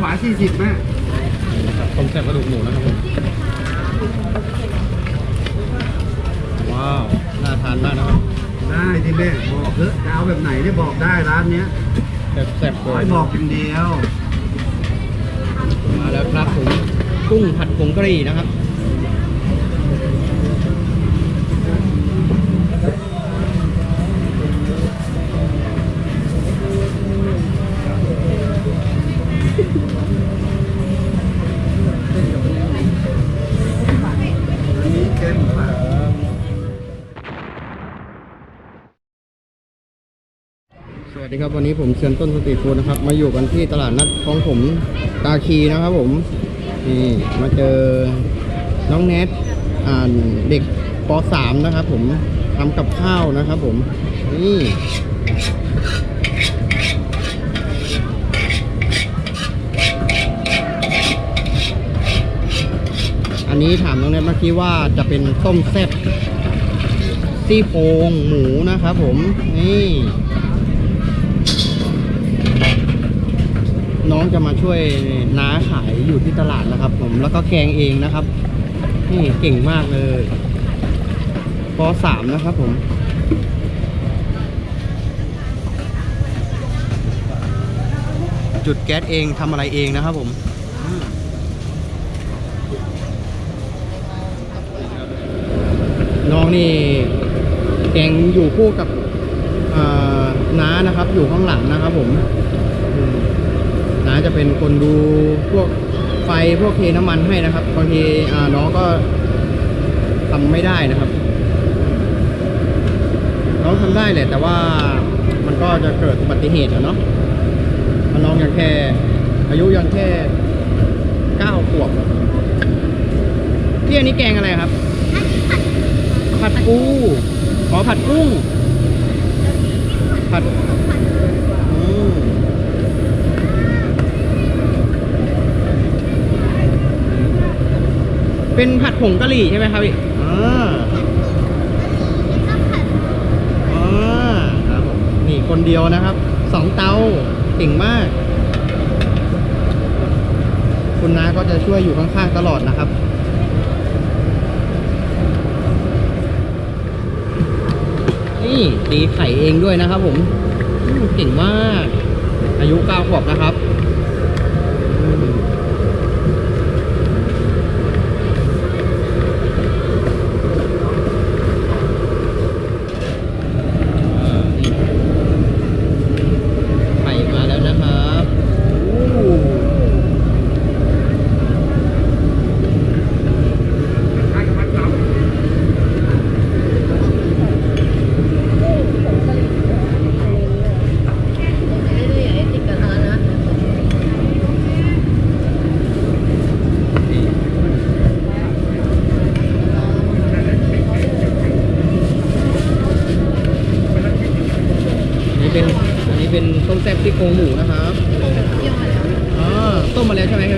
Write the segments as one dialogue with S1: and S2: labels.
S1: หวานสี่สิบแม่
S2: ต้มแซ่บกระดูกหมูนะครับผมว้าวน่าทานมากนะครับ
S1: ได้ที่แม่บอกเถอะจะเอาแบบไหนเนี่ยบอกได้ร้านเนี้ย
S2: แซ่บๆ
S1: ข
S2: เล
S1: อยให้บอกอย่างเดียว
S2: มาแล้วครับผมกุ้งผัดผงกะหรี่นะครับ วัสดีครับวันนี้ผมเชิญต้นสตรีทฟู้ดนะครับ มาอยู่กันที่ตลาดนัดคลองผมตาคีนะครับผมนี่มาเจอน้องแนทอ่านเด็กป .3 นะครับผมทำกับข้าวนะครับผมนี่อันนี้ถามน้องแนทเมื่อกี้ว่าจะเป็นต้มแซ่บซี่โครงหมูนะครับผมนี่ น้องจะมาช่วยน้าขายอยู่ที่ตลาดนะครับ ผมแล้วก็แกงเองนะครับ นี่เก่งมากเลยปสามนะครับผมจุดแก๊สเองทำอะไรเองนะครับผมน้องนี่แกงอยู่คู่กับน้านะครับ อยู่ข้างหลังนะครับผม จะเป็นคนดูพวกไฟพวกเทน้ำมันให้นะครับบางทีน้องก็ทำไม่ได้นะครับ น้องทำได้แหละแต่ว่ามันก็จะเกิดอุบัติเหตุอะเนาะเพราะน้องยังแค่อายุยังแค่เก้าขวบพี่อันนี้แกงอะไรครับ ผัดปูขอผัดกุ้งผัดอืม เป็นผัดผงกะหรี่ใช่ไหมครับพี่อ่าอ่าครับผมนี่คนเดียวนะครับสองเตาเก่งมาก คุณน้าก็จะช่วยอยู่ข้างๆตลอดนะครับนี่ตีไข่เองด้วยนะครับผมอืมเก่งมาก อายุเก้าขวบนะครับอืม อ่านี่ไข่มาแล้วนะครับโอ้นี่อันนี้ เป็นอันนี้เป็นต้มแซ่บที่โครงหมูนะครับอ๋อต้มมาแล้วใช่ไหมครั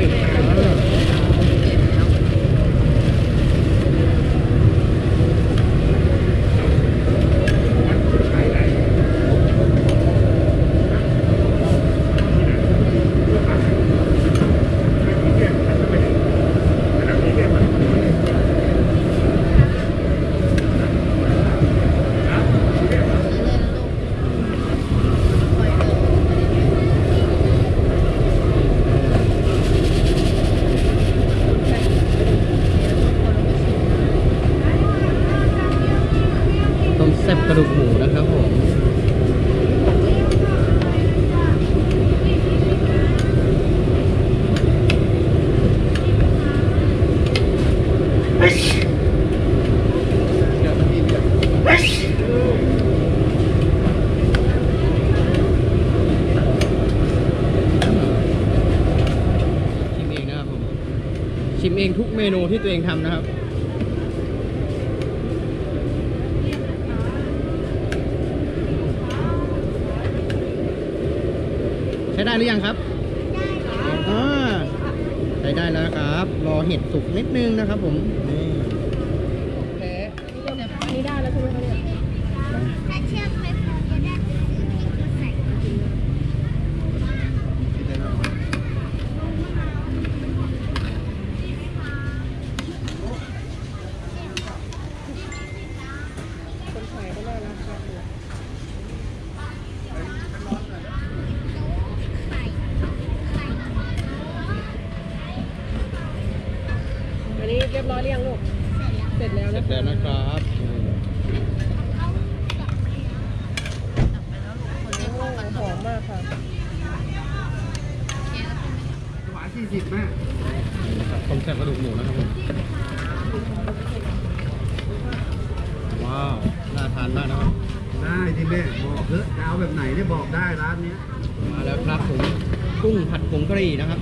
S2: บ ซ่บกระดูกหมูนะครับผมชิมเองนะครับผมชิมเองทุกเมนูที่ตัวเองทำนะครับ ได้หรือยังครับอ่าใช้ได้แล้วนะครับ รอเห็ดสุกนิดนึงนะครับผม นี่แพ้
S3: อันนี้ได้แล้วใช่ไหมคะเนี่ย
S4: ถ้าเชือกไม่พอก็ได้ที่ก็ใส่
S3: รียบร้อยหรือยังลูก เสร็จแล้ว
S2: เสร็
S3: นะ
S2: จแล้วนะครับ
S3: โอ้หอมมากค่ะ
S1: หวานสี่สิบแม่
S2: ต้มแซ่บกระดูกหมูนะครับผมว้าวน่าทานมากนะครับ
S1: ได้ที่แม่บอกเถอะจะเอาแบบไหนเนี่ยบอกได้ร้านเนี้ย
S2: มาแล้วครับผมกุ้งผัดผงกะหรี่นะครับ